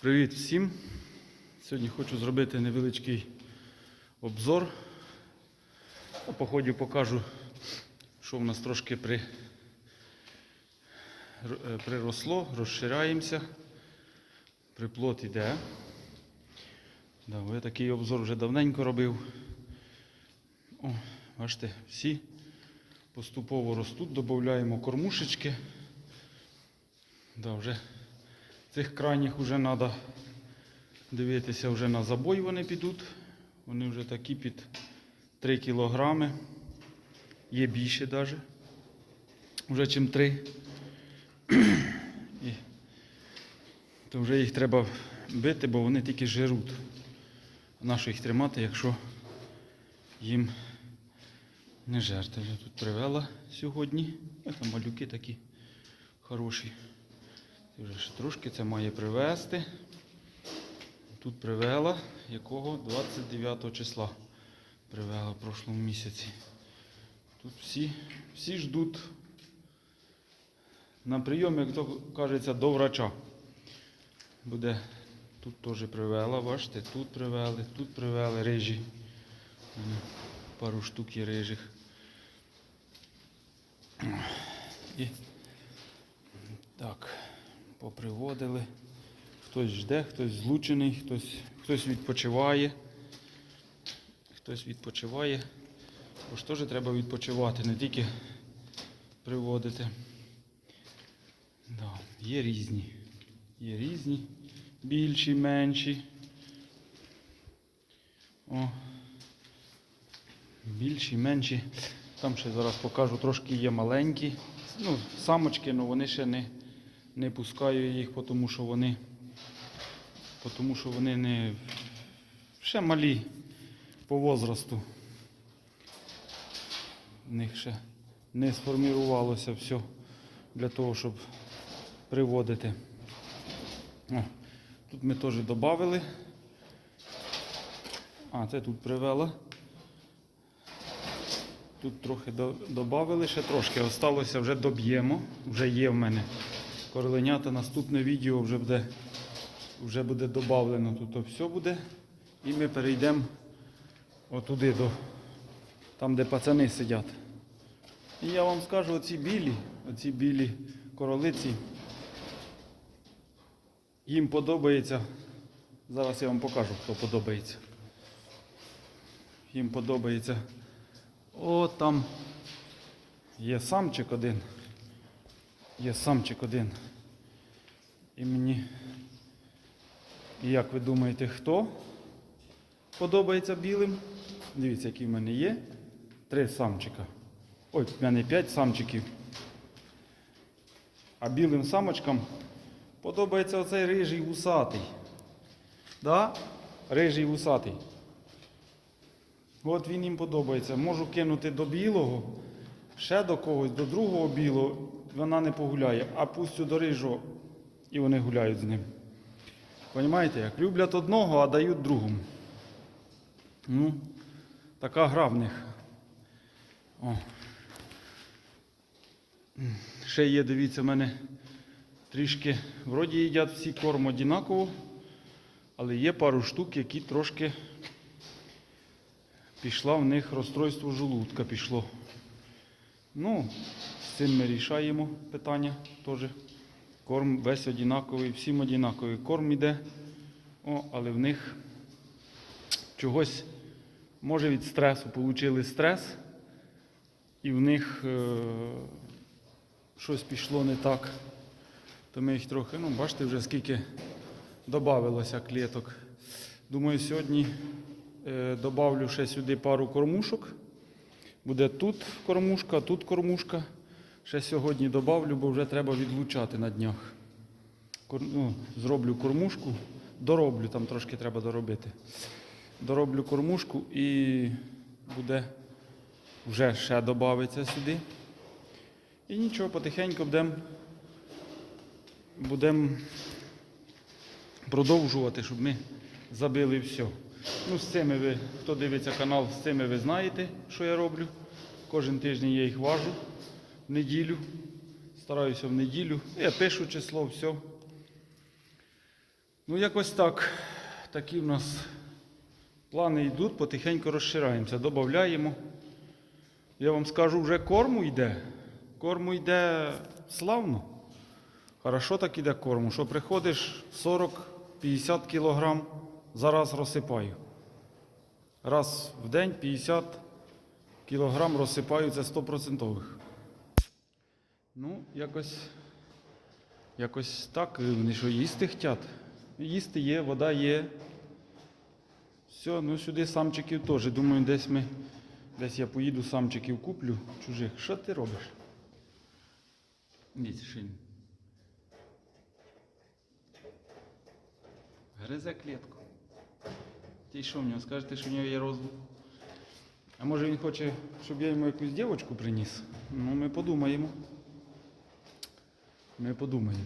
Привіт всім! Сьогодні хочу зробити невеличкий обзор. По ході покажу, що в нас трошки при... е, приросло, розширяємося. Приплод іде. Да, я такий обзор вже давненько робив. О, бачите, всі поступово ростуть, додаємо кормушечки. Да, вже цих крайніх вже треба дивитися вже на забой вони підуть. Вони вже такі під 3 кілограми. Є більше навіть. Вже чим 3. І то вже їх треба бити, бо вони тільки жируть. Нащо їх тримати, якщо їм не жерти. Вже тут привела сьогодні. Там малюки такі хороші. Вже ще трошки це має привезти. Тут привела, якого 29 числа привела в прошлому місяці. Тут всі, всі ждуть на прийом, як то кажеться, до врача. Буде тут теж привела, бачите, тут привели, тут привели рижі. Пару штук є рижих. І так, поприводили. Хтось жде, хтось злучений, хтось, хтось відпочиває. Хтось відпочиває. Бо ж теж треба відпочивати, не тільки приводити. Да, є різні. Є різні, більші, менші. О. Більші, менші. Там ще зараз покажу, трошки є маленькі. Ну, самочки, але вони ще не, не пускаю їх, тому що вони, тому що вони не ще малі по возрасту. В них ще не сформірувалося все для того, щоб приводити. О, тут ми теж додали. А, це тут привела. Тут трохи додали, ще трошки осталося, вже доб'ємо. Вже є в мене короленята. Наступне відео вже буде вже буде додавлено. Тут все буде. І ми перейдемо отуди, до, там, де пацани сидять. І я вам скажу, оці білі, оці білі королиці, їм подобається. Зараз я вам покажу, хто подобається. Їм подобається. О, там є самчик один. Є самчик один. І мені, і як ви думаєте, хто подобається білим? Дивіться, який в мене є. Три самчика. Ой, в мене п'ять самчиків. А білим самочкам подобається оцей рижий вусатий. Да? Рижий вусатий. От він їм подобається. Можу кинути до білого, ще до когось, до другого білого, вона не погуляє, а пустю до рижого і вони гуляють з ним. Понімаєте, як люблять одного, а дають другому. Ну, така гра в них. О. Ще є, дивіться, в мене трішки, вроді їдять всі корм однаково, але є пару штук, які трошки пішла в них розстройство желудка пішло. Ну, з цим ми рішаємо питання теж. Корм весь однаковий, всім однаковий корм іде. О, але в них чогось, може від стресу, отримали стрес, і в них е, щось пішло не так. То ми їх трохи, ну, бачите, вже скільки додавилося клеток. Думаю, сьогодні е, добавлю ще сюди пару кормушок. Буде тут кормушка, тут кормушка. Ще сьогодні добавлю, бо вже треба відлучати на днях. Ну, зроблю кормушку, дороблю, там трошки треба доробити. Дороблю кормушку і буде вже ще додається сюди. І нічого, потихеньку будемо будем продовжувати, щоб ми забили все. Ну, з цими ви, хто дивиться канал, з цими ви знаєте, що я роблю. Кожен тиждень я їх важу в неділю. Стараюся в неділю. Я пишу число, все. Ну, якось так. Такі в нас плани йдуть, потихеньку розшираємося, додаємо. Я вам скажу, вже корму йде. Корму йде славно. Хорошо так іде корму, що приходиш 40-50 кілограм, зараз розсипаю. Раз в день 50 кілограм розсипаю, це 100%. Ну, якось, якось так. Вони що їсти хотять. Їсти є, вода є. Все, ну сюди самчиків теж. Думаю, десь ми. Десь я поїду самчиків куплю чужих. Що ти робиш? Дивіться, що. Гризе клітку. Ти що в нього? Скажете, що в нього є розум? А може він хоче, щоб я йому якусь дівчинку приніс? Ну, ми подумаємо. Ми подумаємо.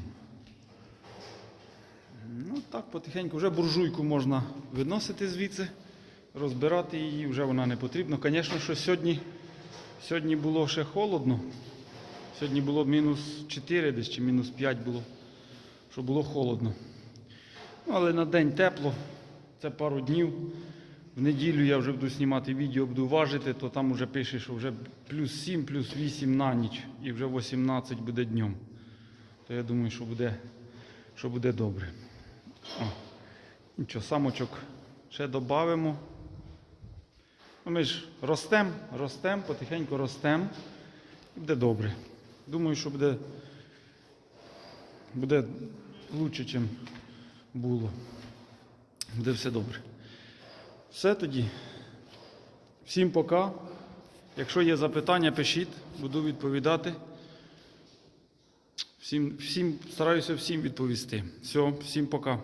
Ну так, потихеньку. Вже буржуйку можна виносити звідси, розбирати її, вже вона не потрібна. Звісно, що сьогодні, сьогодні було ще холодно. Сьогодні було мінус 4 десь чи мінус 5 було, що було холодно. Ну, але на день тепло, це пару днів. В неділю я вже буду знімати відео, буду важити, то там вже пише, що вже плюс 7, плюс 8 на ніч і вже 18 буде днем. То я думаю, що буде, що буде добре. О, нічого, самочок ще додамо. Ну, ми ж ростемо, ростемо, потихеньку ростемо. І буде добре. Думаю, що буде, буде краще, ніж було. Буде все добре. Все тоді. Всім пока. Якщо є запитання, пишіть, буду відповідати. Всім, всім, стараюся всім відповісти. Все, всім пока.